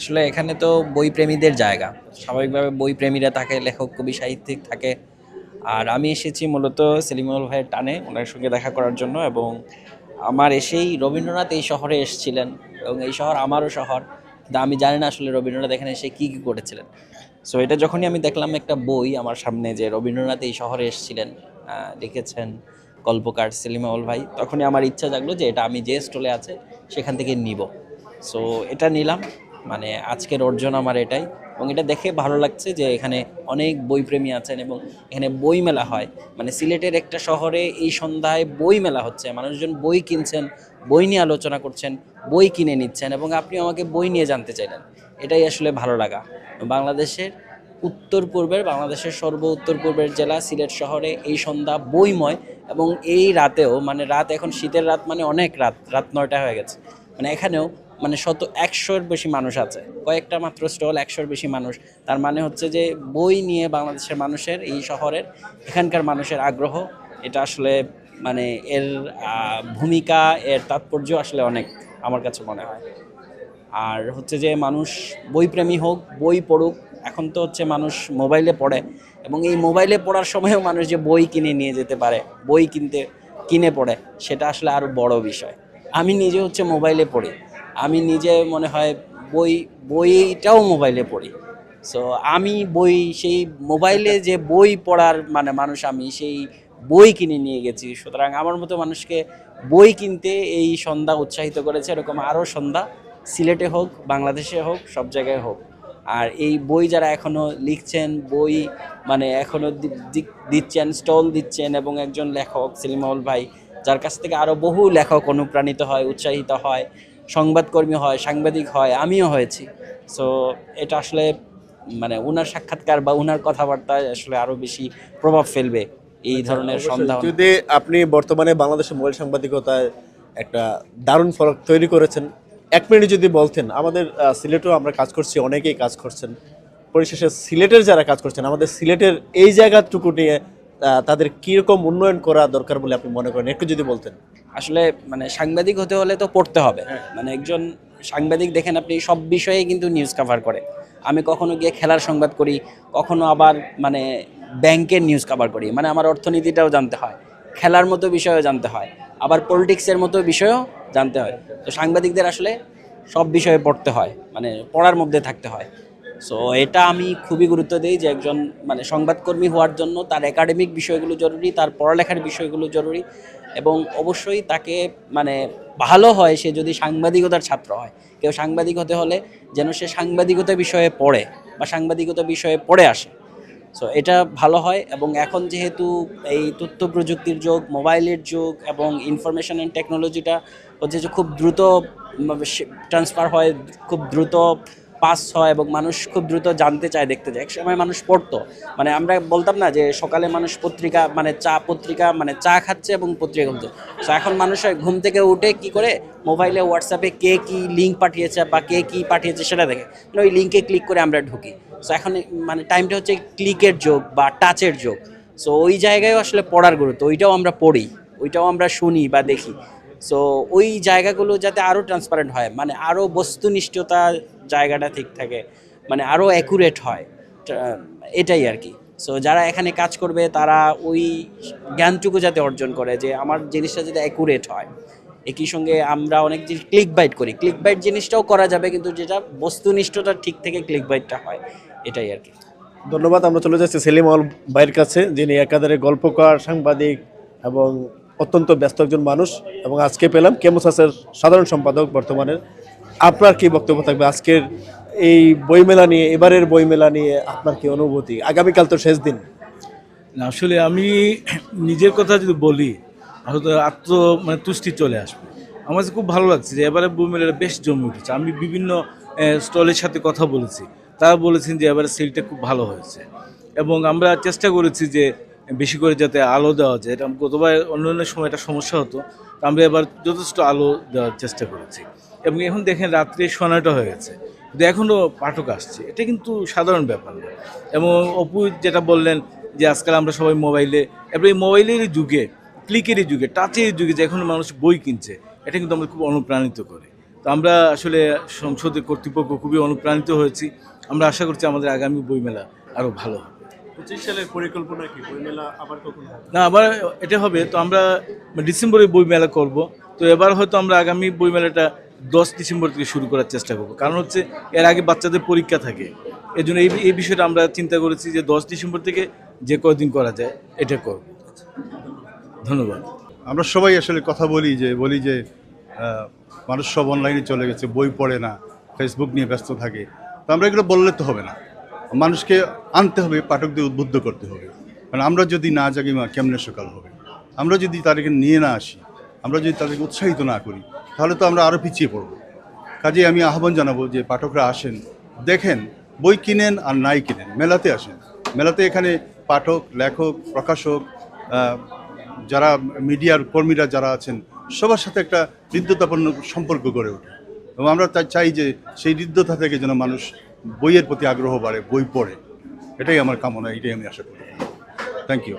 আসলে এখানে তো বই প্রেমীদের জায়গা। স্বাভাবিকভাবে বই প্রেমীরা থাকে, লেখক, কবি, সাহিত্যিক থাকে। আর আমি এসেছি মূলত সেলিমুল ভাইয়ের টানে, ওনার সঙ্গে দেখা করার জন্য এবং আমার এসেই রবীন্দ্রনাথ এই শহরে এসেছিলেন এবং এই শহর আমারও শহর। কিন্তু আমি জানি না আসলে রবীন্দ্রনাথ এখানে এসে কী কী করেছিলেন। সো এটা যখনই আমি দেখলাম একটা বই আমার সামনে যে রবীন্দ্রনাথ এই শহরে এসেছিলেন লিখেছেন গল্পকার সেলিমাউল ভাই, তখনই আমার ইচ্ছা জাগলো যে এটা আমি যে স্টলে আছে সেখান থেকে নিব। সো এটা নিলাম। মানে আজকের অর্জন আমার এটাই। এবং এটা দেখে ভালো লাগছে যে এখানে অনেক বইপ্রেমী আছেন এবং এখানে বই মেলা হয়। মানে সিলেটের একটা শহরে এই সন্ধ্যায় বই মেলা হচ্ছে। মানুষজন বই কিনছেন, বই নিয়ে আলোচনা করছেন, বই কিনে নিচ্ছেন এবং আপনি আমাকে বই নিয়ে জানতে চাইলেন। এটাই আসলে ভালো লাগা। বাংলাদেশের উত্তর পূর্বের, বাংলাদেশের সর্ব উত্তর পূর্বের জেলা সিলেট শহরে এই সন্ধ্যা বইময় এবং এই রাতেও মানে রাত এখন শীতের রাত মানে অনেক রাত রাত নয়টা হয়ে গেছে। মানে এখানেও মানে শত, একশোর বেশি মানুষ আছে। কয়েকটা মাত্র স্টল একশোর বেশি মানুষ। তার মানে হচ্ছে যে বই নিয়ে বাংলাদেশের মানুষের এই শহরের এখানকার মানুষের আগ্রহ, এটা আসলে মানে এর ভূমিকা, এর তাৎপর্য আসলে অনেক আমার কাছে মনে হয়। আর হচ্ছে যে মানুষ বইপ্রেমী হোক, বই পড়ুক, এখন তো হচ্ছে মানুষ মোবাইলে পড়ে এবং এই মোবাইলে পড়ার সময়ও মানুষ যে বই কিনে নিয়ে যেতে পারে, বই কিনতে, কিনে পড়ে, সেটা আসলে আরও বড় বিষয়। আমি নিজে হচ্ছে মোবাইলে পড়ি। আমি নিজে মনে হয় বই, বইটাও মোবাইলে পড়ি। সো আমি বই, সেই মোবাইলে যে বই পড়ার মানে মানুষ আমি, সেই বই কিনে নিয়ে গেছি। সুতরাং আমার মতো মানুষকে বই কিনতে এই সন্ধ্যা উৎসাহিত করেছে, এরকম আরও সন্ধ্যা। সিলেটে হোক, বাংলাদেশে হোক, সব জায়গায় হোক। আর এই বই যারা এখনও লিখছেন, বই মানে এখনও দি- দি- দিচ্ছেন, স্টল দিচ্ছেন এবং একজন লেখক, সেলিমাউল ভাই, যার কাছ থেকে আরও বহু লেখক অনুপ্রাণিত হয়, উৎসাহিত হয় সংবাদকর্মী হয় সাংবাদিক হয় আমিও হয়েছি। সো এটা আসলে মানে ওনার সাক্ষাৎকার বা ওনার কথাবার্তায় আসলে আরও বেশি প্রভাব ফেলবে এই ধরনের অবশ্যই। সন্ধ্যা যদি আপনি বর্তমানে বাংলাদেশের মোবাইল সাংবাদিকতায় একটা দারুণ ফরক তৈরি করেছেন এক মিনিট যদি বলতেন আমাদের সিলেটেও আমরা কাজ করছি অনেকেই কাজ করছেন। পরিশেষে সিলেটের যারা কাজ করছেন আমাদের সিলেটের এই জায়গাটুকু নিয়ে তাদের কীরকম উন্নয়ন করা দরকার বলে আপনি মনে করেন? একটু যদি বলতেন। আসলে মানে সাংবাদিক হতে হলে তো পড়তে হবে। মানে একজন সাংবাদিক দেখেন আপনি সব বিষয়ে কিন্তু নিউজ কভার করে। আমি কখনো গিয়ে খেলার সংবাদ করি কখনো আবার মানে ব্যাংকের নিউজ কভার করি। মানে আমার অর্থনীতিটাও জানতে হয় খেলার মতো বিষয়েও জানতে হয় আবার পলিটিক্সের মতো বিষয়েও জানতে হয়। তো সাংবাদিকদের আসলে সব বিষয়ে পড়তে হয় মানে পড়ার মধ্যে থাকতে হয়। সো এটা আমি খুবই গুরুত্ব দিই যে একজন মানে সংবাদকর্মী হওয়ার জন্য তার একাডেমিক বিষয়গুলো জরুরি, তার পড়ালেখার বিষয়গুলো জরুরি এবং অবশ্যই তাকে মানে ভালো হয় সে যদি সাংবাদিকতার ছাত্র হয়। কেউ সাংবাদিক হতে হলে যেন সে সাংবাদিকতা বিষয়ে পড়ে বা সাংবাদিকতা বিষয়ে পড়ে আসে। সো এটা ভালো হয় এবং এখন যেহেতু এই তথ্য প্রযুক্তির যুগ, মোবাইলের যুগ এবং ইনফরমেশন অ্যান্ড টেকনোলজিটা হচ্ছে যে খুব দ্রুত ট্রান্সফার হয়, খুব দ্রুত পাস হয় এবং মানুষ খুব দ্রুত জানতে চায়, দেখতে চায়। একসময় মানুষ পড়তো। মানে আমরা বলতাম না যে সকালে মানুষ পত্রিকা মানে চা পত্রিকা মানে চা খাচ্ছে এবং পত্রিকা খুলছে তো এখন মানুষ ঘুম থেকে উঠে কি করে? মোবাইলে, হোয়াটসঅ্যাপে কে কি লিঙ্ক পাঠিয়েছে বা কে কি পাঠিয়েছে সেটা দেখে। মানে ওই লিঙ্কে ক্লিক করে আমরা ঢুকি। সো এখন মানে টাইমটা হচ্ছে ক্লিকের যোগ বা টাচের যোগ। সো ওই জায়গায় আসলে পড়ার গুরুত্ব। ওইটাও আমরা পড়ি। ওইটাও আমরা শুনি বা দেখি। সো ওই জায়গাগুলো যাতে আরও ট্রান্সপারেন্ট হয় মানে আরও বস্তুনিষ্ঠতা জায়গাটা ঠিক থাকে মানে আরও অ্যাকুরেট হয় এটাই আর কি। সো যারা এখানে কাজ করবে, তারা ওই জ্ঞানটুকু যাতে অর্জন করে, যে আমার জিনিসটা যাতে অ্যাকুরেট হয়। একই সঙ্গে আমরা অনেক জিনিস ক্লিক বাইট করি। ক্লিক বাইট জিনিসটাও করা যাবে, কিন্তু যেটা বস্তুনিষ্ঠতা ঠিক থেকে ক্লিক বাইটটা হয়, এটাই আর কি। ধন্যবাদ, আমরা চলে যাচ্ছি সেলিম অল ভাইয়ের কাছে, যিনি একাধারে গল্পকার, সাংবাদিক এবং অত্যন্ত ব্যস্ত একজন মানুষ এবং আজকে পেলাম কেমোসাসের সাধারণ সম্পাদক বর্তমানের। আপনার কি বক্তব্য থাকবে? আজকের এই বইমেলা নিয়ে, এবারের বইমেলা নিয়ে আপনার কি অনুভূতি? আগামীকাল তো শেষ দিন। আসলে আমি নিজের কথা যদি বলি হয়তো আত্ম মানে তুষ্টি চলে আসবে। আমার খুব ভালো লাগছে যে এবারে বইমেলাটা বেশ জমে উঠেছে। আমি বিভিন্ন স্টলের সাথে কথা বলেছি। তারা বলেছেন যে এবারে সেলটা খুব ভালো হয়েছে। এবং আমরা চেষ্টা করেছি যে বেশি করে যাতে আলো দেওয়া যায়, এটা গতবার অন্যান্য সময় একটা সমস্যা হতো আমরা এবার যথেষ্ট আলো দেওয়ার চেষ্টা করেছি। এবং এখন দেখেন রাত্রে সোনাটা হয়ে গেছে। কিন্তু এখনও পাঠক আসছে। এটা কিন্তু সাধারণ ব্যাপার না। এবং অপু যেটা বললেন যে আজকাল আমরা সবাই মোবাইলে, এবার এই মোবাইলের যুগে, ক্লিকেরই যুগে টাচের যুগে যে এখন মানুষ বই কিনছে, এটা কিন্তু আমাদের খুব অনুপ্রাণিত করে। তো আমরা আসলে সংসদের কর্তৃপক্ষ খুবই অনুপ্রাণিত হয়েছি। আমরা আশা করছি আমাদের আগামী বইমেলা আরও ভালো হবে। পঁচিশ সালের পরিকল্পনা কি? বইমেলা আবার কখন না আবার এটা হবে তো আমরা ডিসেম্বরে বই মেলা করব। তো এবার হয়তো আমরা আগামী বই মেলাটা দশ ডিসেম্বর থেকে শুরু করার চেষ্টা করব। কারণ হচ্ছে এর আগে বাচ্চাদের পরীক্ষা থাকে। এই জন্য এই এই বিষয়টা আমরা চিন্তা করেছি যে দশ ডিসেম্বর থেকে যে কদিন করা যায় এটা করব। ধন্যবাদ। আমরা সবাই আসলে কথা বলি যে বলি যে মানুষ সব অনলাইনে চলে গেছে বই পড়ে না ফেসবুক নিয়ে ব্যস্ত থাকে। তো আমরা এগুলো বললে তো হবে না। মানুষকে আনতে হবে, পাঠকদের উদ্বুদ্ধ করতে হবে। কারণ আমরা যদি না জাগি, মা, কেমনে সকাল হবে? আমরা যদি তাদেরকে নিয়ে না আসি, আমরা যদি তাদেরকে উৎসাহিত না করি, তাহলে তো আমরা আরও পিছিয়ে পড়ব। কাজে আমি আহ্বান জানাব যে, পাঠকরা আসেন, দেখেন, বই কিনেন আর নাই কিনেন, মেলাতে আসেন। মেলাতে এখানে পাঠক, লেখক, প্রকাশক যারা মিডিয়ার কর্মীরা যারা আছেন, সবার সাথে একটা হৃদ্যতাপূর্ণ সম্পর্ক গড়ে ওঠে। এবং আমরা চাই যে, সেই হৃদ্যতা থেকে যেন মানুষ বইয়ের প্রতি আগ্রহ বাড়ে, বই পড়ে, এটাই আমার কামনা, এটাই আমি আশা করি। Thank you